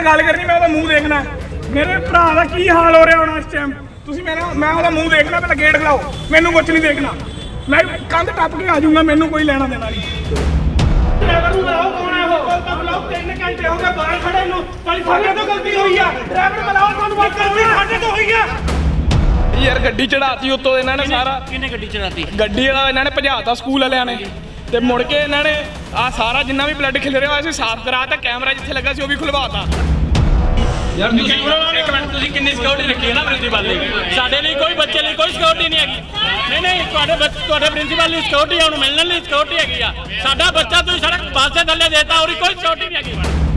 ਨਾਲ ਗੱਲ ਕਰਨੀ ਮੈਂ ਉਹਦਾ ਮੂੰਹ ਦੇਖਣਾ। ਮੇਰੇ ਭਰਾ ਦਾ ਕੀ ਹਾਲ ਹੋ ਰਿਹਾ ਹੋਣਾ ਇਸ ਟਾਈਮ ਤੁਸੀਂ ਮੇਰਾ ਮੈਂ ਉਹਦਾ ਮੂੰਹ ਦੇਖਣਾ ਪਹਿਲਾਂ ਗੇਟ ਖਲਾਓ। ਮੈਨੂੰ ਕੁਝ ਨਹੀਂ ਦੇਖਣਾ। ਮੈਂ ਕੰਧ ਟੱਪ ਕੇ ਆ ਜਾਊਂਗਾ ਮੈਨੂੰ ਕੋਈ ਲੈਣਾ ਦੇਣਾ ਨਹੀਂ। ਡਰਾਈਵਰ ਨੂੰ ਬੁਲਾਓ ਕੌਣ ਹੈ ਉਹ ਤਾਂ ਬੁਲਾਓ ਤਿੰਨ ਘੰਟੇ ਹੋ ਗਏ ਬਾਹਰ ਖੜੇ ਨੂੰ। ਤੁਹਾਡੀ ਸਾਡੇ ਤੋਂ ਗਲਤੀ ਹੋਈ ਆ। ਡਰਾਈਵਰ ਬੁਲਾਓ ਤੁਹਾਨੂੰ ਬਾਤ ਕਰਨੀ ਸਾਡੇ ਤੋਂ ਹੋਈ ਆ। ਯਾਰ ਗੱਡੀ ਚੜਾਤੀ ਉੱਤੋਂ ਇਹਨਾਂ ਨੇ ਸਾਰਾ। ਕਿਹਨੇ ਗੱਡੀ ਚਲਾਤੀ ਗੱਡੀ ਵਾਲਾ ਇਹਨਾਂ ਨੇ ਭਜਾਤਾ ਸਕੂਲ ਵਾਲਿਆਂ ਨੇ। ਤੇ ਮੁੜ ਕੇ ਇਹਨਾਂ ਨੇ ਆ ਸਾਰਾ ਜਿੰਨਾ ਵੀ ਬਲੱਡ ਖਿਲ ਰਿਹਾ ਹੋਇਆ ਸੀ, ਸਾਫ਼ ਕਰਾਤਾ ਕੈਮਰਾ ਜਿੱਥੇ ਲੱਗਾ ਸੀ ਉਹ ਵੀ ਖੁਲਵਾਤਾ। ਯਾਰ, ਤੁਸੀਂ ਇੱਕ ਮਿੰਟ, ਤੁਸੀਂ ਕਿੰਨੀ ਸਿਕਿਉਰਿਟੀ ਰੱਖੀ ਹੈ ਨਾ ਪ੍ਰਿੰਸੀਪਲ ਲਈ? ਸਾਡੇ ਲਈ ਕੋਈ, ਬੱਚੇ ਲਈ ਕੋਈ ਸਿਕਿਉਰਿਟੀ ਨਹੀਂ ਹੈਗੀ। ਨਹੀਂ ਨਹੀਂ, ਤੁਹਾਡੇ ਬੱਚ- ਤੁਹਾਡੇ ਪ੍ਰਿੰਸੀਪਲ ਲਈ ਸਿਕਿਉਰਿਟੀ ਆ, ਉਹਨੂੰ ਮਿਲਣ ਲਈ ਸਿਕਿਉਰਿਟੀ ਹੈਗੀ ਆ। ਸਾਡਾ ਬੱਚਾ ਤੁਸੀਂ ਸੜਕ, ਬੱਸ ਥੱਲੇ ਦੇਤਾ, ਉਹਦੀ ਕੋਈ ਸਿਕਿਉਰਿਟੀ ਨਹੀਂ ਹੈਗੀ।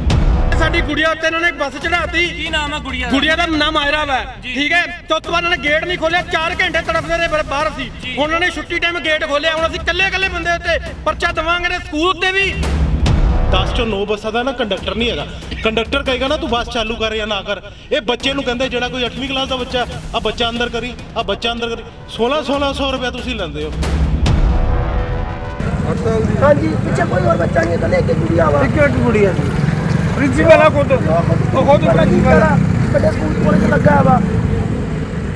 ਸਾਡੀ ਗੁੜੀਆ ਉੱਤੇ ਇਹਨਾਂ ਨੇ ਬੱਸ ਚੜਾਤੀ ਕੀ ਨਾਮ ਆ ਗੁੜੀਆ ਗੁੜੀਆ ਦਾ ਨਾਮ ਆਇਰਾ ਵਾ। ਠੀਕ ਹੈ? ਤੇ ਉਸ ਤੋਂ ਬਾਅਦ ਇਹਨਾਂ ਨੇ ਗੇਟ ਨਹੀਂ ਖੋਲਿਆ 4 ਘੰਟੇ ਤੜਫਦੇ ਰਹੇ ਬਾਹਰ- ਬਾਹਰ ਸੀ। ਹੁਣ ਉਹਨਾਂ ਨੇ ਛੁੱਟੀ ਟਾਈਮ ਗੇਟ ਖੋਲਿਆ ਹੁਣ ਅਸੀਂ ਇਕੱਲੇ ਇਕੱਲੇ ਬੰਦੇ ਉੱਤੇ ਪਰਚਾ ਦਵਾਂਗੇ ਨੇ ਸਕੂਲ ਉੱਤੇ ਵੀ। 10 ਚੋਂ 9 ਬੱਸਾਂ ਦਾ ਨਾ ਕੰਡਕਟਰ ਨਹੀਂ ਹੈਗਾ। ਕੰਡਕਟਰ ਕਹੇਗਾ ਨਾ ਤੂੰ ਬੱਸ ਚਾਲੂ ਕਰ ਜਾਂ ਨਾ ਕਰ। ਇਹ ਬੱਚੇ ਨੂੰ ਕਹਿੰਦੇ ਜਿਹੜਾ ਕੋਈ 8ਵੀਂ ਕਲਾਸ ਦਾ ਬੱਚਾ ਆ ਬੱਚਾ ਅੰਦਰ ਕਰੀ ਆ ਬੱਚਾ ਅੰਦਰ ਕਰੀ। 16 1600 ਰੁਪਏ ਤੁਸੀਂ ਲੈਂਦੇ ਹੋ। ਹਾਂਜੀ ਪਿੱਛੇ ਕੋਈ ਹੋਰ ਬੱਚਾ ਨਹੀਂ ਤਾਂ ਇੱਕ ਗੁੜੀਆ ਵਾ। ਇੱਕ ਇੱਕ ਗੁੜੀਆ ਪ੍ਰਿੰਸੀਪਲ ਆ ਖੁਦ। ਉਹ ਖੁਦ ਕੀ ਕਰਾਂ? ਵੱਡੇ ਸਕੂਲ ਕੋਲ ਲੱਗਾ ਵਾ।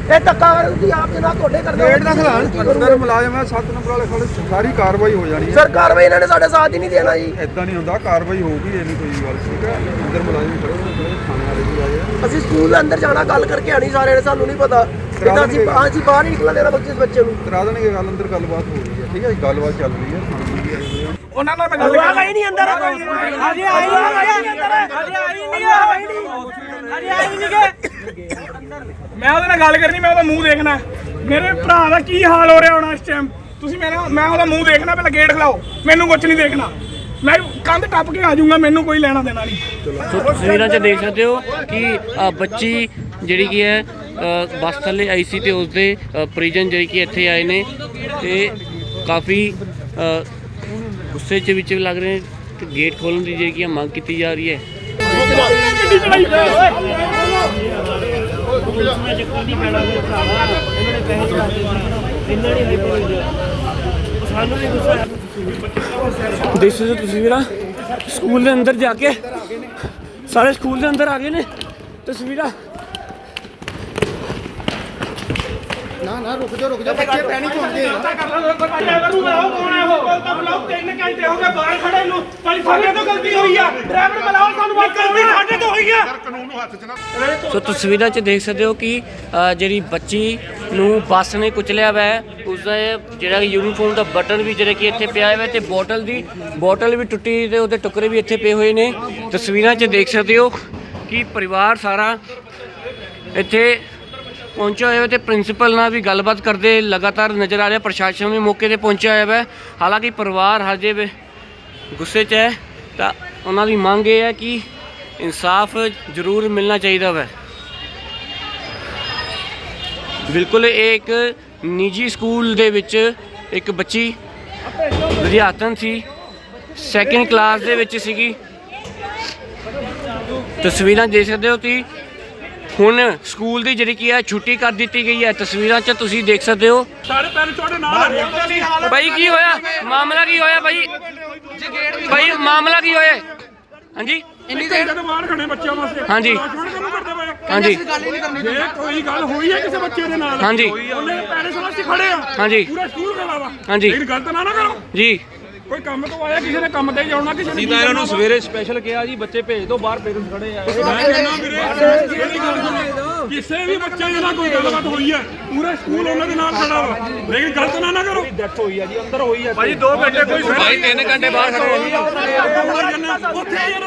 ਇਹ ਧੱਕਾ ਤੁਸੀਂ ਆਪ ਜਨਾਬ ਤੁਹਾਡੇ ਕਰਦੇ ਗੇਟ ਦਾ ਖਲਾਣ ਅੰਦਰ ਮੁਲਾਜ਼ਮ ਹੈ 7 ਨੰਬਰ ਵਾਲੇ ਖੜੇ ਸਾਰੀ ਕਾਰਵਾਈ ਹੋ ਜਾਣੀ ਹੈ ਸਰ ਕਾਰਵਾਈ ਇਹਨਾਂ ਨੇ ਸਾਡੇ ਸਾਥ ਹੀ ਨਹੀਂ ਦੇਣਾ ਜੀ। ਇਦਾਂ ਨਹੀਂ ਹੁੰਦਾ ਕਾਰਵਾਈ ਹੋਊਗੀ ਇਹ ਨਹੀਂ ਕੋਈ ਗੱਲ ਠੀਕ ਹੈ ਅੰਦਰ ਮੁਲਾਜ਼ਮ ਖੜੇ ਹੋਣੇ ਚਾਹੀਦੇ, ਥਾਣੇ ਵਾਲੇ ਵੀ ਆਏ ਆ। ਅਸੀਂ ਸਕੂਲ ਦੇ ਅੰਦਰ ਜਾਣਾ ਗੱਲ ਕਰਕੇ ਆਣੀ ਸਾਰਿਆਂ ਨੇ ਸਾਨੂੰ ਨਹੀਂ ਪਤਾ। ਕਿਦਾਂ ਅਸੀਂ ਬਾਹਰ ਹੀ ਨਿਕਲਣ ਦੇਣਾ ਬੱਚੇ ਬੱਚੇ ਨੂੰ। ਕਰਾ ਦੇਣਗੇ ਗੱਲ ਅੰਦਰ ਗੱਲਬਾਤ ਹੋ ਰਹੀ ਹੈ ਠੀਕ ਹੈ ਗੱਲਬਾਤ ਚੱਲ ਰਹੀ ਹੈ ਆ ਉਹਨਾਂ ਨਾਲ ਮੈਂ ਗੱਲ ਆ ਗਈ ਨਹੀਂ ਅੰਦਰ। ਹਜੇ ਆਈ ਨਹੀਂ ਅੰਦਰ। ਹਜੇ ਆਈ ਨਹੀਂ ਹਜੇ ਆਈ ਨਹੀਂ ਮੈਂ ਉਹਦੇ ਨਾਲ ਗੱਲ ਕਰਨੀ ਮੈਂ ਉਹਦਾ ਮੂੰਹ ਦੇਖਣਾ। ਮੇਰੇ ਭਰਾ ਦਾ ਕੀ ਹਾਲ ਹੋ ਰਿਹਾ ਹੋਣਾ ਇਸ ਟਾਈਮ ਤੁਸੀਂ ਮੇਰਾ ਮੈਂ ਉਹਦਾ ਮੂੰਹ ਦੇਖਣਾ ਪਹਿਲਾਂ ਗੇਟ ਖਲਾਓ। ਮੈਨੂੰ ਕੁਝ ਨਹੀਂ ਦੇਖਣਾ। ਮੈਂ ਕੰਧ ਟੱਪ ਕੇ ਆ ਜਾਊਂਗਾ ਮੈਨੂੰ ਕੋਈ ਲੈਣਾ ਦੇਣਾ ਨਹੀਂ। ਸੋ ਤਸਵੀਰਾਂ 'ਚ ਦੇਖ ਸਕਦੇ ਹੋ ਕਿ ਬੱਚੀ ਜਿਹੜੀ ਕੀ ਹੈ ਬੱਸ ਥੱਲੇ ਆਈ ਸੀ ਤੇ ਉਸਦੇ ਪਰਿਜਨ ਜਿਹੜੀ ਕਿ ਇੱਥੇ ਆਏ ਨੇ ਤੇ ਕਾਫੀ ਗੁੱਸੇ 'ਚ ਵਿੱਚ ਲੱਗ ਰਹੇ ਨੇ ਤੇ ਗੇਟ ਖੋਲਣ ਦੀ ਜਿਹੜੀ ਕੀ ਮੰਗ ਕੀਤੀ ਜਾ ਰਹੀ ਹੈ। ਦੇਖੋ ਚਲਾਈ ਤਸਵੀਰਾਂ ਸਕੂਲ ਦੇ ਅੰਦਰ ਜਾ ਕੇ, ਸਾਰੇ ਸਕੂਲ ਦੇ ਅੰਦਰ ਆ ਗਏ ਨੇ। ਤਸਵੀਰਾਂ ਡਰਾਈਵਰ ਨੂੰ ਬੁਲਾਓ ਕੌਣ ਹੈ ਉਹ ਤਾਂ ਬੁਲਾਓ ਤਿੰਨ ਘੰਟੇ ਹੋ ਗਏ ਬਾਹਰ ਖੜੇ ਨੂੰ ਤੁਹਾਡੀ ਸਾਡੇ ਤੋਂ ਗਲਤੀ ਹੋਈ ਆ ਡਰਾਈਵਰ ਬੁਲਾਓ ਸਾਨੂੰ ਬਾਤ ਕਰਨੀ ਸਾਡੇ ਤੋਂ ਹੋਈ ਆ ਸੋ ਤਸਵੀਰਾਂ 'ਚ ਦੇਖ ਸਕਦੇ ਹੋ ਕਿ ਅ, ਜਿਹੜੀ ਬੱਚੀ ਨੂੰ ਬੱਸ ਨੇ ਕੁਚਲਿਆ ਹੋਇਆ ਹੈ ਉਸ ਦਾ ਇਹ ਜਿਹੜਾ ਯੂਨੀਫਾਰਮ ਦਾ ਬਟਨ ਵੀ ਜਿਹੜਾ ਕਿ ਇੱਥੇ ਪਿਆ ਹੋਇਆ ਹੈ ਤੇ ਬੋਟਲ ਦੀ ਬੋਟਲ ਵੀ ਟੁੱਟੀ ਤੇ ਉਹਦੇ ਟੁਕੜੇ ਵੀ ਇੱਥੇ ਪਏ ਹੋਏ ਨੇ ਤਸਵੀਰਾਂ 'ਚ ਦੇਖ ਸਕਦੇ ਹੋ ਕਿ ਪਰਿਵਾਰ ਸਾਰਾ ਇੱਥੇ ਪਹੁੰਚਿਆ ਹੋਇਆ ਹੈ ਤੇ ਪ੍ਰਿੰਸੀਪਲ ਨਾਲ ਵੀ ਗੱਲਬਾਤ ਕਰਦੇ ਲਗਾਤਾਰ ਨਜ਼ਰ ਆ ਰਿਹਾ, ਪ੍ਰਸ਼ਾਸਨ ਵੀ ਮੌਕੇ ਤੇ ਪਹੁੰਚਿਆ ਹੋਇਆ ਹੈ ਹਾਲਾਂਕਿ ਪਰਿਵਾਰ ਹਜੇ ਵੀ ਗੁੱਸੇ 'ਚ ਹੈ, ਤਾਂ ਉਹਨਾਂ ਦੀ ਮੰਗ ਇਹ ਹੈ ਕਿ ਇਨਸਾਫ ਜ਼ਰੂਰ ਮਿਲਣਾ ਚਾਹੀਦਾ ਵੈ। ਬਿਲਕੁਲ, ਇਹ ਇੱਕ ਨਿੱਜੀ ਸਕੂਲ ਦੇ ਵਿੱਚ ਇੱਕ ਬੱਚੀ ਵਿਦਿਆਰਥਣ ਸੀ ਸੈਕਿੰਡ ਕਲਾਸ ਦੇ ਵਿੱਚ ਸੀਗੀ। ਤਸਵੀਰਾਂ ਦੇਖ ਸਕਦੇ ਹੋ ਕਿ ਹੁਣ ਸਕੂਲ ਦੀ ਜਿਹੜੀ ਕੀ ਹੈ ਛੁੱਟੀ ਕਰ ਦਿੱਤੀ ਗਈ ਹੈ ਤਸਵੀਰਾਂ 'ਚ ਤੁਸੀਂ ਦੇਖ ਸਕਦੇ ਹੋ। ਸਾਡੇ ਪੈਰ ਛੋਟੇ ਨਾਲ ਭਾਈ ਕੀ ਹੋਇਆ? ਮਾਮਲਾ ਕੀ ਹੋਇਆ ਭਾਈ? ਭਾਈ ਮਾਮਲਾ ਕੀ ਹੋਇਆ? ਹਾਂਜੀ? ਇੰਨੀ ਦੇਰ ਤੋਂ ਬਾਹਰ ਖੜੇ ਬੱਚਿਆਂ ਵਾਸਤੇ। ਹਾਂਜੀ। ਹਾਂਜੀ। ਜੇ ਕੋਈ ਗੱਲ ਹੋਈ ਹੈ ਕਿਸੇ ਬੱਚੇ ਦੇ ਨਾਲ ਹਾਂਜੀ। ਉਹਨੇ ਪੈਰੈਂਟਸ ਵਾਸਤੇ ਖੜੇ ਆ। ਹਾਂਜੀ। ਪੂਰਾ ਸਕੂਲ ਖੜਾ ਵਾ। ਹਾਂਜੀ। ਲੇਕਿਨ ਗਲਤ ਨਾ ਨਾ ਕਰੋ। ਜੀ। ਕੋਈ ਕੰਮ ਤੋਂ ਆਇਆ ਕਿਸੇ ਨੇ ਕੰਮ ਤੇ ਜਾਣਾ ਕਿਸੇ ਨੇ ਤਾਂ ਇਹਨਾਂ ਨੂੰ ਸਵੇਰੇ ਸਪੈਸ਼ਲ ਕਿਹਾ ਜੀ ਬੱਚੇ ਭੇਜ ਦਿਓ ਬਾਹਰ ਪੇਰੈਂਟਸ ਖੜੇ ਆ। ਮੈਂ ਵੀਰੇ ਕਿਸੇ ਵੀ ਬੱਚੇ ਦੇ ਨਾਲ ਕੋਈ ਗੱਲਬਾਤ ਹੋਈ ਹੈ ਪੂਰਾ ਸਕੂਲ ਉਹਨਾਂ ਦੇ ਨਾਲ ਖੜਾ ਵਾ। ਲੇਕਿਨ ਗਲਤ ਨਾ ਨਾ ਕਰੋ। ਡੈਥ ਹੋਈ ਆ ਜੀ ਅੰਦਰ ਹੋਈ ਆ। ਭਾਈ 2 ਘੰਟੇ ਕੋਈ ਭਾਈ 3 ਘੰਟੇ ਬਾਹਰ ਖੜੇ ਉੱਥੇ ਯਾਰ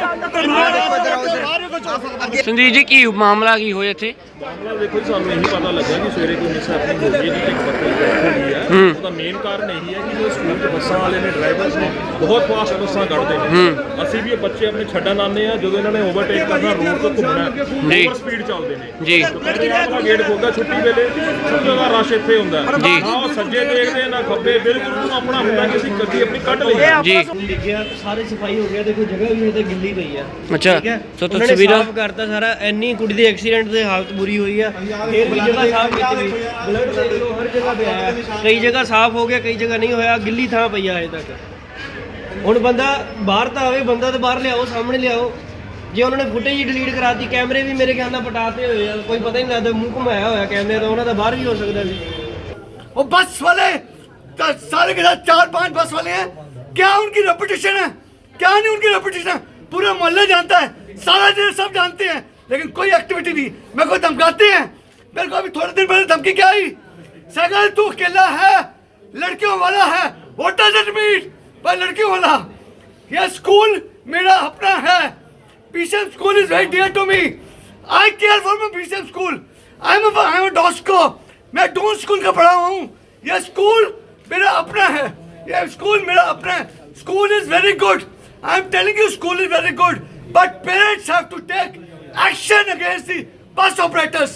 ਸੰਦੀਪ ਜੀ ਕੀ ਮਾਮਲਾ ਕੀ ਹੋਇਆ ਇੱਥੇ? ਮਾਮਲਾ ਦੇਖੋ ਜੀ ਸਾਨੂੰ ਇਹੀ ਪਤਾ ਲੱਗਾ ਕਿ ਸਵੇਰੇ ਕੋਈ ਮਿਸ ਹੈਪਨਿੰਗ ਹੋ ਗਈ ਹੈ ਜਿਹਦੀ ਇੱਕ ਬੱਸ ਹੋਈ ਹੈ। ਉਹਦਾ ਮੇਨ ਕਾਰਨ ਇਹੀ ਹੈ ਕਿ ਜੋ ਸਕੂਲ 'ਚ ਬੱਸਾਂ ਵਾਲੇ ਨੇ ਡਰਾਈਵਰਸ ਨੇ ਬਹੁਤ ਫਾਸਟ ਬੱਸਾਂ ਕੱਢਦੇ ਨੇ। ਅਸੀਂ ਵੀ ਇਹ ਬੱਚੇ ਆਪਣੇ ਛੱਡਣ ਆਉਂਦੇ ਆ ਜਦੋਂ ਇਹਨਾਂ ਨੇ ਓਵਰਟੇਕ ਕਰਨਾ ਰੋਡ ਤੋਂ ਘੁੰਮਣਾ ਜੀ। ਓਵਰ ਸਪੀਡ ਚੱਲਦੇ ਨੇ। ਜੀ। ਗੇਟ ਖੋਲਦਾ ਛੁੱਟੀ ਵੇਲੇ। ਸਭ ਜਗ੍ਹਾ ਰਸ਼ ਇੱਥੇ ਹੁੰਦਾ। ਹੈ। ਜੀ। ਨਾ ਉਹ ਸੱਜੇ ਦੇਖਦੇ ਨਾ ਖੱਬੇ। ਬਿਲਕੁਲ ਉਹਨੂੰ ਆਪਣਾ ਹੁੰਦਾ ਕਿ ਅਸੀਂ ਗੱਡੀ ਆਪਣੀ ਕੱਢ ਲਈਏ ਜੀ। ਲਿਖਿਆ ਸਾਰੇ ਸਫ਼ਾਈ ਹੋ ਗਿਆ ਦੇਖੋ ਜਗ੍ਹਾ ਵੀ ਉਹਦੇ ਗਿੱਲੀ ਪਈ ਆ। ਅੱਛਾ। ਠੀਕ ਹੈ? ਸੋ ਉਹਨਾਂ ਨੇ ਤਸਵੀਰਾਂ ਸਾਫ਼ ਕਰਤਾ ਸਾਰਾ। ਇੰਨੀ ਕੁੜੀ ਦੇ ਐਕਸੀਡੈਂਟ ਦੇ ਹਾਲਤ ਬੁਰੀ ਹੋਈ ਆ। ਫਿਰ ਵੀ ਜਗ੍ਹਾ ਸਾਫ਼ ਕੀਤੀ ਗਈ। ਬਲੱਡ ਦੇਖ ਲਓ ਹਰ ਜਗ੍ਹਾ ਪਿਆ ਆ। ਕਈ ਜਗ੍ਹਾ ਸਾਫ਼ ਹੋ ਗਿਆ ਕਈ ਜਗ੍ਹਾ ਨਹੀਂ ਹੋਇਆ। ਗਿੱਲੀ ਥਾਂ ਪਈ ਆ ਹਜੇ ਤੱਕ। ਹੁਣ ਬੰਦਾ ਬਾਹਰ ਤਾਂ ਆਵੇ ਬੰਦਾ ਤਾਂ ਬਾਹਰ ਲਿਆਓ ਸਾਹਮਣੇ ਲਿਆਓ। ਜੇ ਉਹਨਾਂ ਨੇ ਫੁਟੇਜ ਹੀ ਡਿਲੀਟ ਕਰਾਤੀ ਕੈਮਰੇ ਵੀ ਮੇਰੇ ਖਿਆਲ ਨਾਲ ਪਟਾਤੇ ਹੋਏ ਆ ਕੋਈ ਪਤਾ ਹੀ ਨਹੀਂ ਲੱਗਦਾ ਮੂੰਹ ਘੁਮਾਇਆ ਹੋਇਆ ਕੈਮਰੇ ਦਾ ਉਹਨਾਂ ਦਾ ਬਾਹਰ ਵੀ ਹੋ ਸਕਦਾ ਸੀ वो बस वाले क- सारे के साथ चार पांच बस वाले हैं क्या उनकी रेपुटेशन है क्या नहीं उनकी रेपुटेशन है पूरा मोहल्ला जानता है सारा जिले सब जानते हैं लेकिन कोई एक्टिविटी नहीं मेरे को धमकाते हैं मेरे को अभी थोड़े दिन पहले धमकी क्या आई सगल तू अकेला है लड़कियों वाला है व्हाट डज इट मीन पर लड़कियों वाला ये स्कूल मेरा अपना है PCM school is very dear to me I care for my PCM school I am I am Dosco मैं डोन स्कूल का पढ़ा हुआ हूँ। ये स्कूल मेरा अपना है। ये स्कूल मेरा अपना है। School is very good I am telling you school is very good but parents have to take action against the bus operators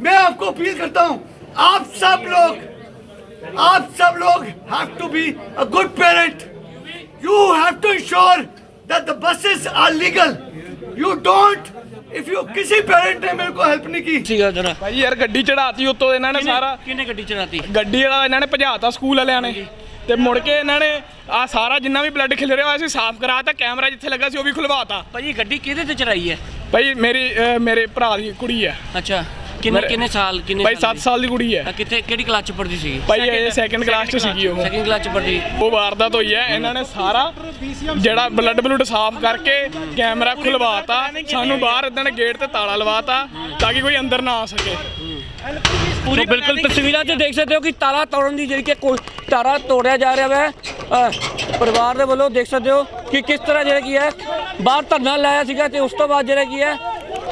मैं आपको अपील करता हूँ। आप सब लोग, आप सब लोग have to be a good parent you have to ensure that the buses are legal you don't if you किसी पेरेंट ने मेरे को हेल्प नहीं की ਸੀਗਾ ਜਰਾ ਭਾਈ ਯਾਰ ਗੱਡੀ ਚੜਾਤੀ ਉੱਤੋਂ ਇਹਨਾਂ ਨੇ ਸਾਰਾ ਕਿਹਨੇ ਗੱਡੀ ਚਲਾਤੀ ਗੱਡੀ ਵਾਲਾ ਇਹਨਾਂ ਨੇ ਭਜਾਤਾ ਸਕੂਲ ਵਾਲਿਆਂ ਨੇ ਤੇ ਮੁੜ ਕੇ ਇਹਨਾਂ ਨੇ ਆ ਸਾਰਾ ਜਿੰਨਾ ਵੀ ਬਲੱਡ ਖਿਲ ਰਿਹਾ ਹੋਇਆ ਸੀ ਸਾਫ਼ ਕਰਾਤਾ ਕੈਮਰਾ ਜਿੱਥੇ ਲੱਗਾ ਸੀ ਉਹ ਵੀ ਖੁਲਵਾਤਾ ਭਾਜੀ ਗੱਡੀ ਕਿਹਦੇ ਤੇ ਚੜਾਈ ਹੈ ਭਾਈ ਮੇਰੀ ਅਹ, ਮੇਰੇ ਭਰਾ ਦੀ ਕੁੜੀ ਹੈ ਅੱਛਾ ਕਿੰਨੇ ਕਿੰਨੇ ਸਾਲ ਕਿੰਨੇ ਭਾਈ 7 ਸਾਲ ਦੀ ਕੁੜੀ ਹੈ। ਕਿੱਥੇ ਕਿਹੜੀ ਕਲਾਸ ਚ ਪੜ੍ਹਦੀ ਸੀ ਭਾਈ ਇਹ ਸੈਕੰਡ ਕਲਾਸ 'ਚ ਸੀਗੀ ਉਹ। ਸੈਕਿੰਡ ਕਲਾਸ ਚ ਪੜ੍ਹਦੀ। ਉਹ ਵਾਰਦਾਤ ਹੋਈ ਹੈ। ਇਹਨਾਂ ਨੇ ਸਾਰਾ ਜਿਹੜਾ ਬਲੱਡ ਬਲੂਡ ਸਾਫ਼ ਕਰਕੇ ਕੈਮਰਾ ਖੁਲਵਾਤਾ। ਸਾਨੂੰ ਬਾਹਰ ਇਦਾਂ ਗੇਟ ਤੇ ਤਾਲਾ ਲਵਾਤਾ ਤਾਂ ਕਿ ਕੋਈ ਅੰਦਰ ਨਾ ਆ ਸਕੇ। ਪੂਰੀ ਬਿਲਕੁਲ ਤਸਵੀਰਾਂ 'ਚ ਦੇਖ ਸਕਦੇ ਹੋ ਕਿ ਤਾਲਾ ਤੋੜਨ ਦੀ ਜਿਹੜੀ ਕਿ ਤਾਲਾ ਤੋੜਿਆ ਜਾ ਰਿਹਾ ਹੈ ਪਰਿਵਾਰ ਦੇ ਵੱਲੋਂ ਦੇਖ ਸਕਦੇ ਹੋ ਕਿ ਕਿਸ ਤਰ੍ਹਾਂ ਜਿਹੜਾ ਕੀ ਹੈ ਬਾਹਰ ਧਰਨਾ ਲਾਇਆ ਸੀਗਾ ਤੇ ਉਸ ਤੋਂ ਬਾਅਦ ਜਿਹੜਾ ਕੀ ਹੈ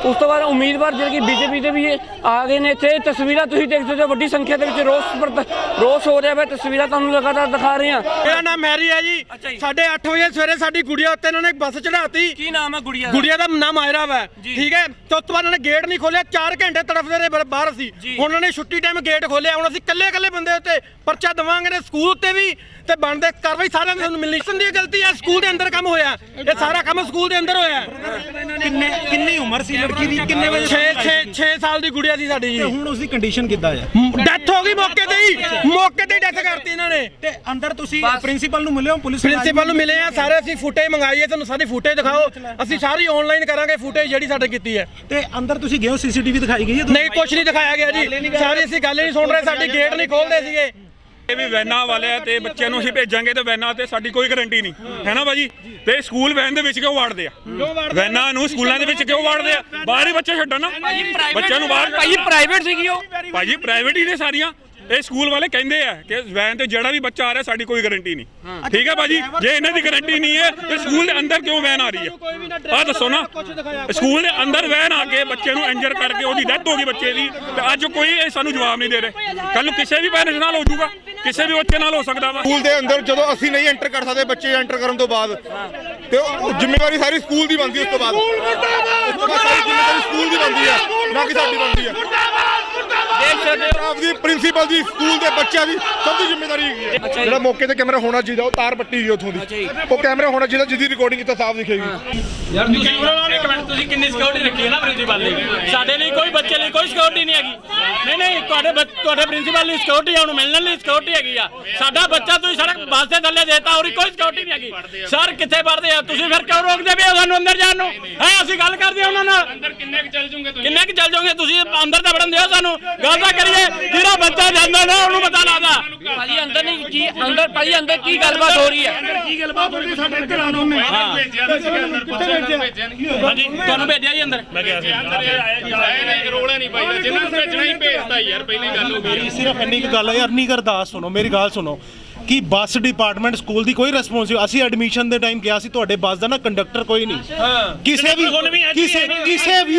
ਉਸ ਤੋਂ ਬਾਅਦ ਉਮੀਦਵਾਰ ਜਿਹੜੇ ਕਿ ਬੀਜੇਪੀ ਦੇ ਵੀ ਆ ਗਏ ਨੇ ਇੱਥੇ। ਤਸਵੀਰਾਂ ਤੁਸੀਂ ਦੇਖ ਸਕਦੇ ਹੋ ਵੱਡੀ ਸੰਖਿਆ ਦੇ ਵਿੱਚ ਰੋਸ ਰੋਸ ਹੋ ਰਿਹਾ ਹੈ ਤਸਵੀਰਾਂ ਤੁਹਾਨੂੰ ਲਗਾਤਾਰ ਦਿਖਾ ਰਹੇ ਹਾਂ। ਮੇਰਾ ਨਾਮ ਮੈਰੀ ਹੈ ਜੀ। ਸਾਡੇ 8 ਵਜੇ ਸਵੇਰੇ ਸਾਡੀ ਗੁੜੀਆ ਉੱਤੇ ਇਹਨਾਂ ਨੇ ਬੱਸ ਚੜਾਤੀ ਕੀ ਨਾਮ ਹੈ ਗੁੜੀਆ ਗੁੜੀਆ ਦਾ ਨਾਮ ਆਇਰਾ ਵਾ। ਠੀਕ ਹੈ? ਤੇ ਉਸ ਤੋਂ ਬਾਅਦ ਇਹਨਾਂ ਨੇ ਗੇਟ ਨਹੀਂ ਖੋਲਿਆ 4 ਘੰਟੇ ਤੜਫਦੇ ਰਹੇ ਬਾਹਰ ਅਸੀਂ। ਜੀ। ਹੁਣ ਉਹਨਾਂ ਨੇ ਛੁੱਟੀ ਟਾਈਮ ਗੇਟ ਖੋਲਿਆ ਹੁਣ ਅਸੀਂ ਕੱਲੇ ਕੱਲੇ ਬੰਦੇ ਉੱਤੇ ਪਰਚਾ ਦਵਾਂਗੇ ਨੇ ਸਕੂਲ ਉੱਤੇ ਵੀ। ਤੇ ਬਣਦੇ ਕਾਰਵਾਈ ਸਾਰਿਆਂ ਨੂੰ ਮਿਲਣੀ। ਸੰਦੀ ਗਲਤੀ ਹੈ। ਸਕੂਲ ਦੇ ਅੰਦਰ ਕੰਮ ਹੋਇਆ। ਇਹ ਸਾਰਾ ਕੰਮ ਸਕੂਲ ਦੇ ਅੰਦਰ ਹੋਇਆ। ਕਿੰਨੇ ਕਿੰਨੀ ਉਮਰ ਸੀ ਲੜਕੀ ਦੀ ਕਿੰਨੇ ਵਜੇ 6 6 6 ਸਾਲ ਦੀ ਗੁੜੀਆ ਸੀ ਸਾਡੀ ਜੀ। ਹੁਣ ਉਸਦੀ ਕੰਡੀਸ਼ਨ ਕਿੱਦਾਂ ਆ ਡੈਥ ਹੋ ਗਈ ਮੌਕੇ ਤੇ ਹੀ। ਮੌਕੇ ਤੇ ਹੀ ਡੈਥ ਕਰਤੀ ਇਹਨਾਂ ਨੇ। ਤੇ ਅੰਦਰ ਤੁਸੀਂ ਪ੍ਰਿੰਸੀਪਲ ਨੂੰ ਮਿਲੇ ਹੋ? ਪੁਲਿਸ ਪ੍ਰਿੰਸੀਪਲ ਨੂੰ ਮਿਲੇ ਆ ਸਾਰੇ ਅਸੀਂ ਫੁਟੇਜ ਮੰਗਾਈ ਹੈ ਤੁਹਾਨੂੰ ਸਾਰੀ ਫੁਟੇਜ ਦਿਖਾਓ। ਅਸੀਂ ਸਾਰੀ ਆਨਲਾਈਨ ਕਰਾਂਗੇ ਫੁਟੇਜ ਜਿਹੜੀ ਸਾਡੇ ਕੀਤੀ ਹੈ। ਤੇ ਅੰਦਰ ਤੁਸੀਂ ਗਏ ਹੋ? ਸੀਸੀਟੀਵੀ ਦਿਖਾਈ ਗਈ ਹੈ ਨਹੀਂ ਕੁਝ ਨਹੀਂ ਦਿਖਾਇਆ ਗਿਆ ਜੀ। ਸਾਰੀ ਅਸੀਂ ਗੱਲ ਹੀ ਨਹੀਂ ਸੁਣ ਰਹੇ ਸਾਡੀ ਗੇਟ ਨਹੀਂ ਖੋਲਦੇ ਸੀਗੇ। ਇਹ ਵੀ ਵੈਨਾਂ ਵਾਲੇ ਆ ਤੇ ਬੱਚਿਆਂ ਨੂੰ ਅਸੀਂ ਭੇਜਾਂਗੇ ਤੇ ਵੈਨਾਂ ਤੇ ਸਾਡੀ ਕੋਈ ਗਾਰੰਟੀ ਨਹੀਂ। ਹੈ ਨਾ ਭਾਜੀ? ਤੇ ਸਕੂਲ ਵੈਨ ਦੇ ਵਿੱਚ ਕਿਉਂ ਵਾੜਦੇ ਆ? ਵੈਨਾਂ ਨੂੰ ਸਕੂਲਾਂ ਦੇ ਵਿੱਚ ਕਿਉਂ ਵਾੜਦੇ ਆ? ਬਾਹਰ ਹੀ ਬੱਚੇ ਛੱਡਣ ਨਾ। ਬੱਚਿਆਂ ਨੂੰ ਬਾਹਰ ਭਾਜੀ ਪ੍ਰਾਈਵੇਟ ਸੀਗੀ ਉਹ। ਭਾਜੀ ਪ੍ਰਾਈਵੇਟ ਹੀ ਨੇ ਸਾਰੀਆਂ। ਇਹ ਸਕੂਲ ਵਾਲੇ ਕਹਿੰਦੇ ਆ ਕਿ ਵੈਨ ਤੇ ਜਿਹੜਾ ਵੀ ਬੱਚਾ ਆ ਰਿਹਾ ਸਾਡੀ ਕੋਈ ਗਾਰੰਟੀ ਨਹੀਂ। ਠੀਕ ਹੈ ਭਾਜੀ? ਜੇ ਇਹਨਾਂ ਦੀ ਗਾਰੰਟੀ ਨਹੀਂ ਹੈ ਤੇ ਸਕੂਲ ਦੇ ਅੰਦਰ ਕਿਉਂ ਵੈਨ ਆ ਰਹੀ ਹੈ? ਆ ਦੱਸੋ ਨਾ। ਸਕੂਲ ਦੇ ਅੰਦਰ ਵੈਨ ਆ ਕੇ ਬੱਚੇ ਨੂੰ ਇੰਜਰ ਕਰਕੇ ਉਹਦੀ ਡੈਥ ਹੋ ਗਈ ਬੱਚੇ ਦੀ ਤੇ ਅੱਜ ਕੋਈ ਇਹ ਸਾਨੂੰ ਜਵਾਬ ਨਹੀਂ ਦੇ ਰਹੇ। ਕੱਲ ਨੂੰ ਕਿਸੇ ਵੀ ਪੈਰੈਂਟਸ ਨਾਲ ਹੋ ਜਾਊਗਾ। ਕਿਸੇ ਵੀ ਬੱਚੇ ਨਾਲ ਹੋ ਸਕਦਾ ਵਾ। ਸਕੂਲ ਦੇ ਅੰਦਰ ਜਦੋਂ ਅਸੀਂ ਨਹੀਂ ਐਂਟਰ ਕਰ ਸਕਦੇ ਬੱਚੇ ਐਂਟਰ ਕਰਨ ਤੋਂ ਬਾਅਦ। ਤੇ ਉਹ ਜ਼ਿੰਮੇਵਾਰੀ ਸਾਰੀ ਸਕੂਲ ਦੀ ਬਣਦੀ ਉਸ ਤੋਂ ਬਾਅਦ। ਉਸ ਤੋਂ ਬਾਅਦ ਸਾਰੀ ਜ਼ਿੰਮੇਵਾਰੀ ਸਕੂਲ ਦੀ ਬਣਦੀ ਹੈ ਨਾ ਕਿ ਸਾਡੀ ਬਣਦੀ ਹੈ। ਦੇਖ ਸਕਦੇ ਹੋ। ਆਪਦੀ ਪ੍ਰਿੰਸੀਪਲ ਦੀ ਸਕੂਲ ਦੇ ਬੱਚਿਆਂ ਦੀ ਸਭ ਦੀ ਜ਼ਿੰਮੇਵਾਰੀ ਹੈਗੀ ਹੈ। ਜਿਹੜਾ ਮੌਕੇ ਤੇ ਕੈਮਰਾ ਹੋਣਾ ਚਾਹੀਦਾ ਉਹ ਤਾਰ ਪੱਟੀ ਗਈ ਉੱਥੋਂ। ਦੀ। ਉਹ ਕੈਮਰਾ ਹੋਣਾ ਚਾਹੀਦਾ ਜਿਹਦੀ ਰਿਕਾਰਡਿੰਗ ਇੱਥੇ ਸਾਫ਼ ਦਿਖੇਗੀ। ਇੱਕ ਮਿੰਟ ਤੁਸੀਂ ਕਿੰਨੀ ਸਿਕਿਉਰਿਟੀ ਰੱਖੀ ਹੈ ਨਾ ਪ੍ਰਿੰਸੀਪਲ ਨੇ ਸਾਡੇ ਲਈ ਕੋਈ ਬੱਚੇ ਲਈ ਕੋਈ ਸਿਕਿਉਰਿਟੀ ਨਹੀਂ ਹੈਗੀ। ਨਹੀਂ ਨਹੀਂ ਤੁਹਾਡੇ ਬੱਚ- ਤੁਹਾਡੇ ਪ੍ਰਿੰਸੀਪਲ ਲਈ ਸਿਕਿਉਰਿਟੀ ਆ ਉਹਨੂੰ ਮਿਲਣ ਲਈ ਸਿਕਿਉਰਿਟੀ ਹੈਗੀ ਆ। ਸਾਡਾ ਬੱਚਾ ਤੁਸੀਂ ਸੜਕ ਬੱਸ ਦੇ ਥੱਲੇ ਦੇਤਾ ਔਰ ਕੋਈ ਸਿਕਿਉਰਿਟੀ ਨਹੀਂ ਹੈਗੀ। ਸਰ ਕਿੱਥੇ ਪੜਦੇ ਆ? ਤੁਸੀਂ ਫਿਰ ਕਿਉਂ ਰੋਕਦੇ ਪਏ ਹੋ ਸਾਨੂੰ ਅੰਦਰ ਜਾਣ ਨੂੰ? ਹੈ ਅਸੀਂ ਗੱਲ ਕਰਦੇ ਆ ਉਹਨਾਂ ਨਾਲ। ਅੰਦਰ ਕਿੰਨੇ ਕੁ ਚੱਲ ਜੋਗੇ ਤੁਸੀਂ? ਕਿੰਨੇ ਕੁ ਚੱਲ ਜੋਗੇ? ਤੁਸੀਂ ਅੰਦਰ ਤਾਂ ਵੜਨ ਦਿਓ ਸਾਨੂੰ। ਗੱਲ ਤਾਂ ਕਰੀਏ ਜਿਹੜਾ ਬੱਚਾ ਜਾਂਦਾ ਨਾ ਉਹਨੂੰ ਪਤਾ ਲੱਗਦਾ। ਭਾਜੀ ਅੰਦਰ ਨਹੀਂ ਕੀ ਅੰਦਰ ਭਾਜੀ ਅੰਦਰ ਕੀ ਗੱਲਬਾਤ ਹੋ ਰਹੀ ਹੈ? ਹਾਂਜੀ ਤੁਹਾਨੂੰ ਭੇਜਿਆ ਜੀ ਅੰਦਰ? ਮੈਂ ਕਿਹਾ ਸੀ ਮੇਰੀ ਸਿਰਫ ਇੰਨੀ ਕੁ ਗੱਲ ਹੈ ਯਾਰ ਨਹੀਂ ਅਰਦਾਸ ਸੁਣੋ ਮੇਰੀ ਗੱਲ ਸੁਣੋ। ਕਿ ਬੱਸ ਡਿਪਾਰਟਮੈਂਟ ਸਕੂਲ ਦੀ ਕੋਈ ਰਿਸਪੌਂਸਿਬਿਲਟੀ ਅਸੀਂ ਐਡਮਿਸ਼ਨ ਦੇ ਟਾਈਮ ਗਿਆ ਸੀ ਤੁਹਾਡੇ ਬੱਸ ਦਾ ਨਾ ਕੰਡਕਟਰ ਕੋਈ ਨਹੀਂ। ਕਿਸੇ ਵੀ ਕਿਸੇ ਕਿਸੇ ਵੀ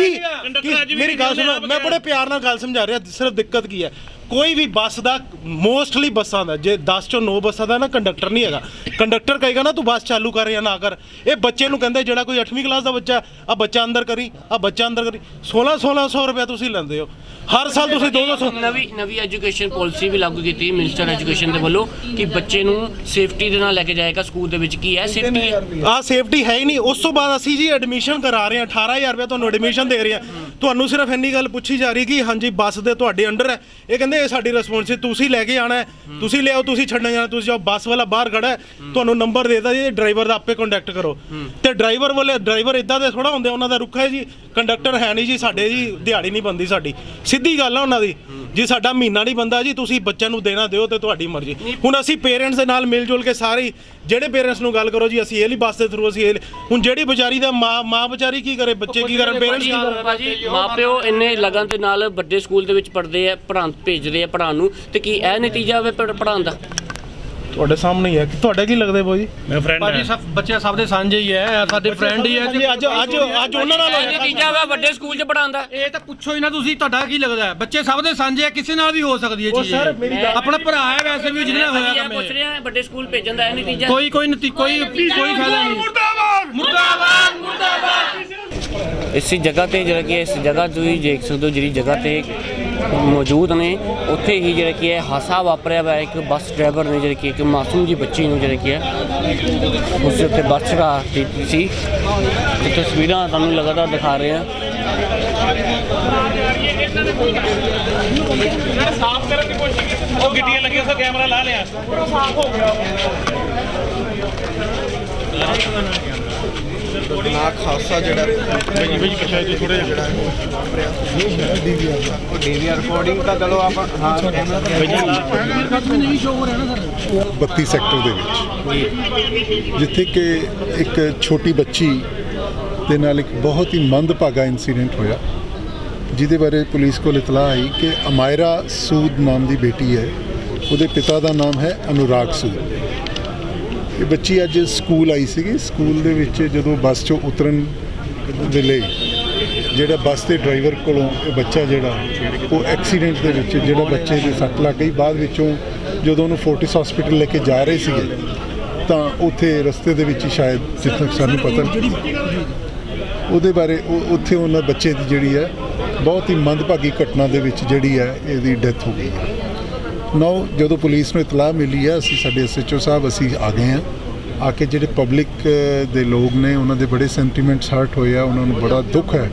ਮੇਰੀ ਗੱਲ ਸੁਣੋ ਮੈਂ ਬੜੇ ਪਿਆਰ ਨਾਲ ਗੱਲ ਸਮਝਾ ਰਿਹਾ ਸਿਰਫ ਦਿੱਕਤ ਕੀ ਹੈ? ਕੋਈ ਵੀ ਬੱਸ ਦਾ ਮੋਸਟਲੀ ਬੱਸਾਂ ਦਾ ਜੇ 10 ਚੋਂ 9 ਬੱਸਾਂ ਦਾ ਨਾ ਕੰਡਕਟਰ ਨਹੀਂ ਹੈਗਾ। ਕੰਡਕਟਰ ਕਹੇਗਾ ਨਾ ਤੂੰ ਬੱਸ ਚਾਲੂ ਕਰ ਜਾਂ ਨਾ ਕਰ। ਇਹ ਬੱਚੇ ਨੂੰ ਕਹਿੰਦੇ ਜਿਹੜਾ ਕੋਈ 8ਵੀਂ ਕਲਾਸ ਦਾ ਬੱਚਾ ਆ ਬੱਚਾ ਅੰਦਰ ਕਰੀ ਆ ਬੱਚਾ ਅੰਦਰ ਕਰੀ। 16 1600 ਰੁਪਏ ਤੁਸੀਂ ਲੈਂਦੇ ਹੋ। ਹਰ ਸਾਲ ਤੁਸੀਂ 200 ਨਵੀਂ ਨਵੀਂ ਐਜੂਕੇਸ਼ਨ ਪਾਲਿਸੀ ਵੀ ਲਾਗੂ ਕੀਤੀ ਮਿਨਿਸਟਰ ਐਜੂਕੇਸ਼ਨ ਦੇ ਵੱਲੋਂ ਕਿ ਬੱਚੇ ਨੂੰ ਸੇਫਟੀ ਦੇ ਨਾਲ ਲੈ ਕੇ ਜਾਏਗਾ ਸਕੂਲ ਦੇ ਵਿੱਚ। ਕੀ ਹੈ ਸੇਫਟੀ ਆ ਸੇਫਟੀ ਹੈ ਹੀ ਨਹੀਂ। ਉਸ ਤੋਂ ਬਾਅਦ ਅਸੀਂ ਜੀ ਐਡਮਿਸ਼ਨ ਕਰਾ ਰਹੇ ਹਾਂ। 18000 ਰੁਪਏ ਤੁਹਾਨੂੰ ਐਡਮਿਸ਼ਨ ਦੇ ਰਹੇ ਹਾਂ। ਤੁਹਾਨੂੰ ਸਿਰਫ ਇੰਨੀ ਗੱਲ ਪੁੱਛੀ ਜਾ ਰਹੀ ਕਿ ਹਾਂਜੀ ਬੱਸ ਦੇ ਤੁਹਾਡੇ ਅੰਡਰ ਹੈ। ਇਹ ਕਹਿੰਦੇ ਇਹ ਸਾਡੀ ਰਿਸਪੌਂਸਿਬਿਲਟੀ ਤੁਸੀਂ ਲੈ ਕੇ ਆਣਾ ਹੈ, ਤੁਸੀਂ ਲਿਆਓ, ਤੁਸੀਂ ਛੱਡਣਾ ਜਾਣਾ, ਤੁਸੀਂ ਜਾਓ, ਬੱਸ ਵਾਲਾ ਬਾਹਰ ਖੜਾ ਹੈ, ਤੁਹਾਨੂੰ ਨੰਬਰ ਦੇਦਾ ਜੀ ਡਰਾਈਵਰ ਦਾ ਆਪੇ ਕੰਟੈਕਟ ਕਰੋ। ਤੇ ਡਰਾਈਵਰ ਵਾਲੇ ਡਰਾਈਵਰ ਇਦਾਂ ਦੇ ਥੋੜਾ ਹੁੰਦੇ ਉਹਨਾਂ ਦਾ ਰੁੱਖਾ ਹੈ ਜੀ ਕੰਡਕਟਰ ਹੈ ਨਹੀਂ ਜੀ, ਸਾਡੇ ਜੀ, ਦਿਹਾੜੀ ਨਹੀਂ ਬੰਦੀ ਸਾਡੀ। ਸਿੱਧੀ ਗੱਲ ਆ ਉਹਨਾਂ ਦੀ। ਜੀ, ਸਾਡਾ ਮਹੀਨਾ ਨਹੀਂ ਬੰਦਾ ਜੀ, ਤੁਸੀਂ ਬੱਚਿਆਂ ਨੂੰ ਦੇਣਾ ਦਿਓ ਤੇ ਤੁਹਾਡੀ ਮਰਜ਼ੀ। ਹੁਣ ਅਸੀਂ ਪੇਰੈਂਟਸ ਦੇ ਨਾਲ ਮਿਲ ਜੁਲ ਕੇ ਸਾਰੇ ਜਿਹੜੇ ਪੇਰੈਂਟਸ ਨੂੰ ਗੱਲ ਕਰੋ ਜੀ, ਅਸੀਂ ਇਹ ਲਈ ਬੱਸ ਦੇ ਥਰੂ ਅਸੀਂ ਇਹ ਲਈ- ਹੁਣ ਜਿਹੜੀ ਵਿਚਾਰੀ ਦਾ ਮਾਂ ਮਾਂ ਵਿਚਾਰੀ ਕੀ ਕਰੇ, ਬੱਚੇ ਕੀ ਕਰਨ ਪੇਰੈਂਟਸ ਕੀ ਕਰਨ ਭਾਜੀ, ਮਾਪਿਓ ਇੰਨੇ ਲਗਨ ਦੇ ਨਾਲ ਵੱਡੇ ਸਕੂਲ ਦੇ ਵਿੱਚ ਪੜ੍ਹਦੇ ਆ, ਪੜ੍ਹਾਉਣ ਭੇਜਦੇ ਆ ਪੜ੍ਹਾਉਣ ਨੂੰ, ਤੇ ਕੀ ਇਹ ਨਤੀਜਾ ਹੋਵੇ ਪੜ੍ਹਾਉਣ ਦਾ? ਤੁਹਾਡੇ ਸਾਹਮਣੇ ਹੀ ਹੈ। ਕਿ ਤੁਹਾਡਾ ਕੀ ਲੱਗਦਾ ਬਾਈ ਭਾਜੀ ਸਭ ਬੱਚੇ ਸਭ ਦੇ ਸਾਂਝੇ ਹੀ ਹੈ ਸਾਡੇ ਫਰੈਂਡ ਹੀ ਹੈ ਜੀ। ਅੱਜ ਅੱਜ ਅੱਜ ਉਹਨਾਂ ਨਾਲ ਇਹ ਹੋਇਆ। ਨਤੀਜਾ ਹੋਵੇ ਵੱਡੇ ਸਕੂਲ 'ਚ ਪੜ੍ਹਾਉਣ ਦਾ ਇਹ ਤਾਂ ਪੁੱਛੋ ਹੀ ਨਾ ਤੁਸੀਂ ਤੁਹਾਡਾ ਕੀ ਲੱਗਦਾ ਹੈ? ਬੱਚੇ ਸਭ ਦੇ ਸਾਂਝੇ ਹੈ ਕਿਸੇ ਨਾਲ ਵੀ ਹੋ ਸਕਦੀ ਹੈ ਉਹ ਚੀਜ਼। ਮੇਰੀ ਆਪਣਾ ਭਰਾ ਹੈ ਵੈਸੇ ਵੀ ਜਿਹਦੇ ਨਾਲ ਹੋਇਆ ਭਾਜੀ ਕੰਮ ਪੁੱਛ। ਰਿਹਾ ਵੱਡੇ ਸਕੂਲ ਭੇਜਣ ਦਾ ਇਹ ਨਤੀਜਾ ਕੋਈ ਕੋਈ ਨਤੀ ਕੋਈ ਕੋਈ ਫਾਇਦਾ ਨਹੀਂ। ਮੁਰਦਾਬਾਦ! ਮੁਰਦਾਬਾਦ ਮੁਰਦਾਬਾਦ! ਇਸੇ ਜਗ੍ਹਾ ਤੇ ਜਿਹੜਾ ਕਿ ਇਸ ਜਗ੍ਹਾ ਤੁਸੀਂ ਦੇਖ ਸਕਦੇ ਹੋ ਜਿਹੜੀ ਜਗ੍ਹਾ ਤੇ ਮੌਜੂਦ ਨੇ। ਉੱਥੇ ਹੀ ਜਿਹੜਾ ਕਿ ਇਹ ਹਾਸਾ ਵਾਪਰਿਆ ਵਾ ਇੱਕ ਬੱਸ ਡਰਾਈਵਰ ਨੇ ਜਿਹੜੀ ਕਿ ਇੱਕ ਮਾਸੂਮ ਜੀ ਬੱਚੀ ਨੂੰ ਜਿਹੜਾ ਕਿ ਹੈ ਉਸ ਦੇ ਉੱਤੇ ਬੱਸ ਚੜਾ ਦਿੱਤੀ ਸੀ। ਤੇ ਤਸਵੀਰਾਂ ਤੁਹਾਨੂੰ ਲਗਾਤਾਰ ਦਿਖਾ ਰਹੇ ਹਾਂ। ਸਾਫ਼ ਕਰਨ ਦੀ ਕੋਸ਼ਿਸ਼ ਕੀਤੀ ਉਹ ਗਿੱਟੀਆਂ ਲੱਗੀਆਂ ਸੋ ਕੈਮਰਾ ਲਾ ਲਿਆ। ਸਾਫ਼ ਹੋ ਗਿਆ। ਨਾਕ ਹਾਸਾ ਜਿਹੜਾ ਬਈ ਬਈ ਪਿੱਛੇ ਜੀ ਥੋੜੇ ਜਿਹਾ ਡੀਵੀਆਰ ਰਿਕਾਰਡਿੰਗ ਤਾਂ ਚਲੋ ਆਪਾਂ, ਹਾਂ 32 ਸੈਕਟਰ ਦੇ ਵਿੱਚ। ਜਿੱਥੇ ਕਿ ਇੱਕ ਛੋਟੀ ਬੱਚੀ ਦੇ ਨਾਲ ਇੱਕ ਬਹੁਤ ਹੀ ਮੰਦਭਾਗਾ ਇਨਸੀਡੈਂਟ ਹੋਇਆ, ਜਿਹਦੇ ਬਾਰੇ ਪੁਲਿਸ ਕੋਲ ਇਤਲਾਹ ਆਈ ਕਿ ਅਮਾਇਰਾ ਸੂਦ ਨਾਮ ਦੀ ਬੇਟੀ ਹੈ। ਉਹਦੇ ਪਿਤਾ ਦਾ ਨਾਮ ਹੈ ਅਨੁਰਾਗ ਸੂਦ। ਇਹ ਬੱਚੀ ਅੱਜ ਸਕੂਲ ਆਈ ਸੀਗੀ। ਸਕੂਲ ਦੇ ਵਿੱਚ ਜਦੋਂ ਬੱਸ 'ਚੋਂ ਉਤਰਨ ਵੇਲੇ ਜਿਹੜਾ ਬੱਸ ਦੇ ਡਰਾਈਵਰ ਕੋਲੋਂ ਇਹ ਬੱਚਾ ਜਿਹੜਾ, ਉਹ ਐਕਸੀਡੈਂਟ ਦੇ ਵਿੱਚ ਜਿਹੜਾ ਬੱਚੇ ਦੇ ਸੱਟ ਲੱਗ ਗਈ। ਬਾਅਦ ਵਿੱਚੋਂ ਜਦੋਂ ਉਹਨੂੰ ਫੋਰਟਿਸ ਹਸਪੀਟਲ ਲੈ ਕੇ ਜਾ ਰਹੇ ਸੀਗੇ, ਤਾਂ ਉੱਥੇ ਰਸਤੇ ਦੇ ਵਿੱਚ ਹੀ ਸ਼ਾਇਦ ਜਿੱਥੇ ਸਾਨੂੰ ਪਤਾ ਉਹਦੇ ਬਾਰੇ ਉਹ ਉੱਥੇ ਉਹਨਾਂ ਬੱਚੇ ਦੀ ਜਿਹੜੀ ਹੈ, ਬਹੁਤ ਹੀ ਮੰਦਭਾਗੀ ਘਟਨਾ ਦੇ ਵਿੱਚ ਜਿਹੜੀ ਹੈ, ਇਹਦੀ ਡੈਥ ਹੋ ਗਈ। ਹੈ ਨੌ ਜਦੋਂ ਪੁਲਿਸ ਨੂੰ ਇਤਲਾਹ ਮਿਲੀ ਹੈ ਅਸੀਂ ਸਾਡੇ ਐਸਐਚਓ ਸਾਹਿਬ ਅਸੀਂ ਆ ਗਏ ਹਾਂ ਆ ਕੇ ਜਿਹੜੇ ਪਬਲਿਕ ਦੇ ਲੋਕ ਨੇ ਉਹਨਾਂ ਦੇ ਬੜੇ ਸੈਂਟੀਮੈਂਟਸ ਹਰਟ ਹੋਏ ਆ ਉਹਨਾਂ ਨੂੰ ਬੜਾ ਦੁੱਖ ਹੈ।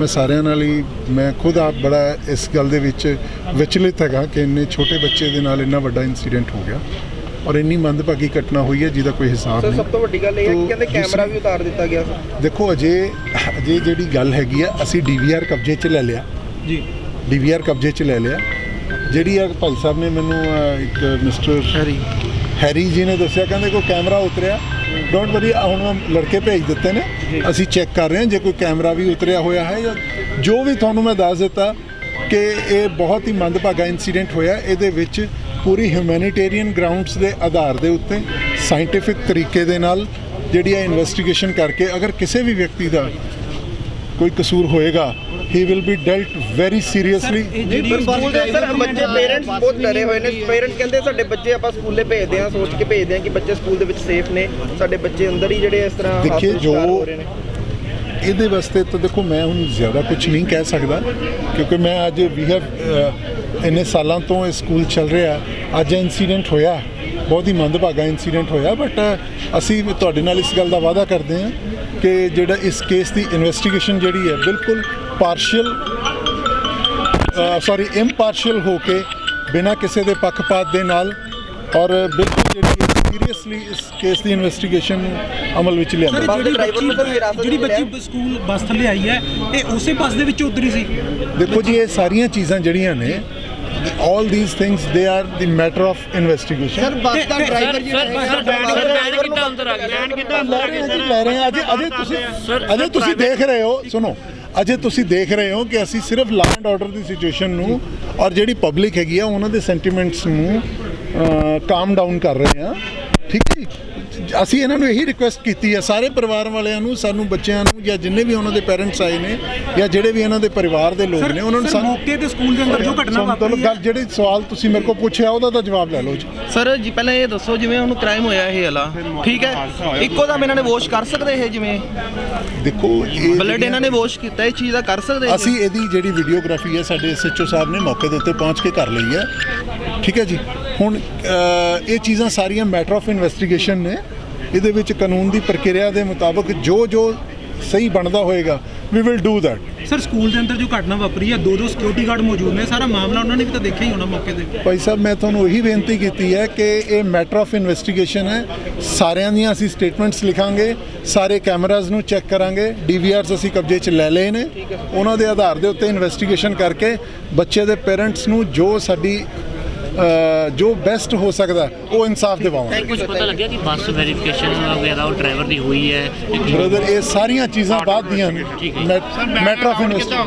ਮੈਂ ਸਾਰਿਆਂ ਨਾਲ ਹੀ ਮੈਂ ਖੁਦ ਆਪ ਬੜਾ ਇਸ ਗੱਲ ਦੇ ਵਿੱਚ ਵਿਚਲਿਤ ਹੈਗਾ ਕਿ ਇੰਨੇ ਛੋਟੇ ਬੱਚੇ ਦੇ ਨਾਲ ਇੰਨਾ ਵੱਡਾ ਇਨਸੀਡੈਂਟ ਹੋ ਗਿਆ। ਔਰ ਇੰਨੀ ਮੰਦਭਾਗੀ ਘਟਨਾ ਹੋਈ ਹੈ ਜਿਹਦਾ ਕੋਈ ਹਿਸਾਬ ਨਹੀਂ। ਸਭ ਤੋਂ ਵੱਡੀ ਗੱਲ ਇਹ ਹੈ ਕਿ ਕਹਿੰਦੇ ਕੈਮਰਾ ਵੀ ਉਤਾਰ ਦਿੱਤਾ ਗਿਆ ਸੀ ਦੇਖੋ ਅਜੇ ਅਜੇ ਜਿਹੜੀ ਗੱਲ ਹੈਗੀ ਆ ਅਸੀਂ ਡੀਵੀਆਰ ਕਬਜ਼ੇ 'ਚ ਲੈ ਲਿਆ। ਜੀ। ਡੀਵੀਆਰ ਕਬਜ਼ੇ 'ਚ ਲੈ ਲਿਆ। ਜਿਹੜੀ ਆ ਭਾਈ ਸਾਹਿਬ ਨੇ ਮੈਨੂੰ ਅਹ, ਇੱਕ ਮਿਸਟਰ ਹੈਰੀ। ਹੈਰੀ ਜੀ ਨੇ ਦੱਸਿਆ ਕਹਿੰਦੇ ਕੋਈ ਕੈਮਰਾ ਉਤਰਿਆ। ਡੋਂਟ ਵਰੀ ਹੁਣ ਮੈਂ ਲੜਕੇ ਭੇਜ ਦਿੱਤੇ ਨੇ। ਅਸੀਂ ਚੈੱਕ ਕਰ ਰਹੇ ਹਾਂ ਜੇ ਕੋਈ ਕੈਮਰਾ ਵੀ ਉਤਰਿਆ ਹੋਇਆ ਹੈ ਜਾਂ ਜੋ ਵੀ ਤੁਹਾਨੂੰ ਮੈਂ ਦੱਸ ਦਿੱਤਾ ਕਿ ਇਹ ਬਹੁਤ ਹੀ ਮੰਦਭਾਗਾ ਇਨਸੀਡੈਂਟ ਹੋਇਆ। ਇਹਦੇ ਵਿੱਚ ਪੂਰੀ ਹਿਊਮੈਨਿਟੇਰੀਅਨ ਗਰਾਊਂਡਸ ਦੇ ਆਧਾਰ ਦੇ ਉੱਤੇ ਸਾਇੰਟੀਫਿਕ ਤਰੀਕੇ ਦੇ ਨਾਲ ਜਿਹੜੀ ਹੈ ਇਨਵੈਸਟੀਗੇਸ਼ਨ ਕਰਕੇ ਅਗਰ ਕਿਸੇ ਵੀ ਵਿਅਕਤੀ ਦਾ ਕੋਈ ਕਸੂਰ ਹੋਏਗਾ ਹੀ will be dealt very seriously school ਦੇ ਸਰ ਬੱਚੇ ਪੇਰੈਂਟਸ ਬਹੁਤ ਡਰੇ ਹੋਏ ਨੇ। ਪੇਰੈਂਟਸ ਕਹਿੰਦੇ ਸਾਡੇ ਬੱਚੇ ਆਪਾਂ ਸਕੂਲੇ ਭੇਜਦੇ ਆ ਸੋਚ ਕੇ ਭੇਜਦੇ ਆ ਕਿ ਬੱਚੇ ਸਕੂਲ ਦੇ ਵਿੱਚ ਸੇਫ ਨੇ। ਸਾਡੇ ਬੱਚੇ ਅੰਦਰ ਹੀ ਜਿਹੜੇ ਇਸ ਤਰ੍ਹਾਂ ਦੇਖਿਏ ਜੋ ਹੋ ਰਹੇ ਨੇ। ਇਹਦੇ ਵਾਸਤੇ ਤਾਂ ਦੇਖੋ ਮੈਂ ਹੁਣ ਜ਼ਿਆਦਾ ਕੁਝ ਨਹੀਂ ਕਹਿ ਸਕਦਾ ਕਿਉਂਕਿ ਮੈਂ ਅੱਜ ਵੀ ਹੈਵ ਇੰਨੇ ਸਾਲਾਂ ਤੋਂ ਇਹ ਸਕੂਲ ਚੱਲ ਰਿਹਾ। ਅੱਜ ਇਨਸੀਡੈਂਟ ਹੋਇਆ ਬਹੁਤ ਹੀ ਮੰਦਭਾਗਾ ਇਨਸੀਡੈਂਟ ਹੋਇਆ ਬਟ ਅਸੀਂ ਤੁਹਾਡੇ ਨਾਲ ਇਸ ਗੱਲ ਦਾ ਵਾਅਦਾ ਕਰਦੇ ਹਾਂ ਕਿ ਜਿਹੜਾ ਇਸ ਕੇਸ ਦੀ ਇਨਵੈਸਟੀਗੇਸ਼ਨ ਜਿਹੜੀ ਹੈ ਬਿਲਕੁਲ ਪਾਰਸ਼ੀਅਲ ਸੌਰੀ ਇੰਪਾਰਸ਼ੀਅਲ ਹੋ ਕੇ ਬਿਨਾਂ ਕਿਸੇ ਦੇ ਪੱਖਪਾਤ ਦੇ ਨਾਲ ਔਰ ਬਿਲਕੁਲ ਜਿਹੜੀ ਸੀਰੀਅਸਲੀ ਇਸ ਕੇਸ ਦੀ ਇਨਵੈਸਟੀਗੇਸ਼ਨ ਅਮਲ ਵਿੱਚ ਲਿਆਂਦਾ। ਬੱਸ ਦੇ ਸਰ ਜਿਹੜੀ। ਬੱਚੀ ਸਕੂਲ ਬੱਸ ਥੱਲੇ ਆਈ ਹੈ ਇਹ ਉਸੇ ਬੱਸ ਦੇ ਵਿੱਚ ਉਤਰੀ ਸੀ। ਦੇਖੋ ਜੀ ਇਹ ਸਾਰੀਆਂ ਚੀਜ਼ਾਂ ਜਿਹੜੀਆਂ ਨੇ all these things they are the matter of investigation bus the driver sir sir ਬੈਨ ਕਿੱਦਾਂ ਅੰਦਰ ਆ ਗਿਆ ਬੈਨ ਕਿੱਦਾਂ ਲੈ ਰਹੇ ਹਾਂ ਜੀ ਲੈ ਰਹੇ ਹਾਂ ਅਜੇ ਅਜੇ ਤੁਸੀਂ ਅਜੇ ਤੁਸੀਂ ਦੇਖ ਰਹੇ ਹੋ ਸੁਣੋ। ਅਜੇ ਤੁਸੀਂ ਦੇਖ ਰਹੇ ਹੋ ਕਿ ਅਸੀਂ ਸਿਰਫ ਲਾਅ ਐਂਡ ਆਰਡਰ ਦੀ ਸਿਚੁਏਸ਼ਨ ਨੂੰ ਔਰ ਜਿਹੜੀ ਪਬਲਿਕ ਹੈਗੀ ਆ, ਉਹਨਾਂ ਦੇ ਸੈਂਟੀਮੈਂਟਸ ਨੂੰ ਕਾਮ ਡਾਊਨ ਕਰ ਰਹੇ ਹਾਂ। ਠੀਕ ਹੈ ਜੀ? ਅਸੀਂ ਇਹਨਾਂ ਨੂੰ ਇਹੀ ਰਿਕੁਐਸਟ ਕੀਤੀ ਹੈ ਸਾਰੇ ਪਰਿਵਾਰ ਵਾਲਿਆਂ ਨੂੰ ਸਾਨੂੰ ਬੱਚਿਆਂ ਨੂੰ ਜਾਂ ਜਿੰਨੇ ਵੀ ਉਹਨਾਂ ਦੇ ਪੇਰੈਂਟਸ ਆਏ ਨੇ ਜਾਂ ਜਿਹੜੇ ਵੀ ਇਹਨਾਂ ਦੇ ਪਰਿਵਾਰ ਦੇ ਲੋਕ ਨੇ ਉਹਨਾਂ ਨੂੰ ਸਾਨੂੰ ਮੌਕੇ ਤੇ ਸਕੂਲ ਦੇ ਅੰਦਰ ਜੋ ਘਟਨਾ ਵਾਪਰੀ ਗੱਲ ਜਿਹੜੇ ਸਵਾਲ ਤੁਸੀਂ ਮੇਰੇ ਕੋਲ ਪੁੱਛਿਆ ਉਹਦਾ ਤਾਂ ਜਵਾਬ ਲੈ ਲਓ ਜੀ। ਸਰ ਜੀ ਪਹਿਲਾਂ ਇਹ ਦੱਸੋ ਜਿਵੇਂ ਉਹਨੂੰ ਕ੍ਰਾਈਮ ਹੋਇਆ ਇਹ ਵਾਲਾ ਠੀਕ ਹੈ? ਇੱਕੋ ਦਮ ਇਹਨਾਂ ਨੇ ਵਾਸ਼ ਕਰ ਸਕਦੇ ਇਹ ਜਿਵੇਂ? ਦੇਖੋ ਇਹ ਬਲੱਡ ਇਹਨਾਂ ਨੇ ਵਾਸ਼ ਕੀਤਾ ਇਹ ਚੀਜ਼ ਦਾ ਕਰ ਸਕਦੇ? ਅਸੀਂ ਇਹਦੀ ਜਿਹੜੀ ਵੀਡੀਓਗ੍ਰਾਫੀ ਹੈ ਸਾਡੇ ਐਸਐਚਓ ਸਾਹਿਬ ਨੇ ਮੌਕੇ ਦੇ ਉੱਤੇ ਪਹੁੰਚ ਕੇ ਕਰ ਲਈ ਹੈ। ਠੀਕ ਹੈ ਜੀ? ਹੁਣ ਇਹ ਚੀਜ਼ਾਂ ਸਾਰੀਆਂ ਮੈਟਰ ਆਫ ਇਨਵੈਸਟੀਗੇਸ਼ਨ ਨੇ। ਇਹਦੇ ਵਿੱਚ ਕਾਨੂੰਨ ਦੀ ਪ੍ਰਕਿਰਿਆ ਦੇ ਮੁਤਾਬਕ ਜੋ ਜੋ ਸਹੀ ਬਣਦਾ ਹੋਏਗਾ ਵੀ will do that sir school ਦੇ ਅੰਦਰ ਜੋ ਘਟਨਾ ਵਾਪਰੀ ਹੈ ਦੋ ਦੋ ਸਿਕਿਉਰਿਟੀ ਗਾਰਡ ਮੌਜੂਦ ਨੇ। ਸਾਰਾ ਮਾਮਲਾ ਉਹਨਾਂ ਨੇ ਵੀ ਤਾਂ ਦੇਖਿਆ ਹੀ ਹੋਣਾ ਮੌਕੇ ਤੇ। ਭਾਈ ਸਾਹਿਬ ਮੈਂ ਤੁਹਾਨੂੰ ਇਹੀ ਬੇਨਤੀ ਕੀਤੀ ਹੈ ਕਿ ਇਹ ਮੈਟਰ ਆਫ ਇਨਵੈਸਟੀਗੇਸ਼ਨ ਹੈ। ਸਾਰਿਆਂ ਦੀਆਂ ਅਸੀਂ ਸਟੇਟਮੈਂਟਸ ਲਿਖਾਂਗੇ ਸਾਰੇ ਕੈਮਰਾਜ਼ ਨੂੰ ਚੈੱਕ ਕਰਾਂਗੇ। ਡੀਵੀਆਰਸ ਅਸੀਂ ਕਬਜ਼ੇ 'ਚ ਲੈ ਲਏ ਨੇ। ਉਹਨਾਂ ਦੇ ਆਧਾਰ ਦੇ ਉੱਤੇ ਇਨਵੈਸਟੀਗੇਸ਼ਨ ਕਰਕੇ ਬੱਚੇ ਦੇ ਪੇਰੈਂਟਸ ਨੂੰ ਜੋ ਸਾਡੀ ਜੋ ਬੈਸਟ ਹੋ ਸਕਦਾ ਉਹ ਇਨਸਾਫ ਦਿਵਾਵਾਂਗੇ। ਕੁਝ ਪਤਾ ਲੱਗਿਆ ਕਿ ਬੱਸ ਵੈਰੀਫਿਕੇਸ਼ਨ ਵਗੈਰਾ ਉਹ ਡਰਾਈਵਰ ਦੀ ਹੋਈ ਹੈ? ਬ੍ਰਦਰ ਇਹ ਸਾਰੀਆਂ ਚੀਜ਼ਾਂ ਬਾਅਦ ਦੀਆਂ ਨੇ ਮੈਟਰ ਆਫ ਇਨਵੈਸਟੀਗੇਸ਼ਨ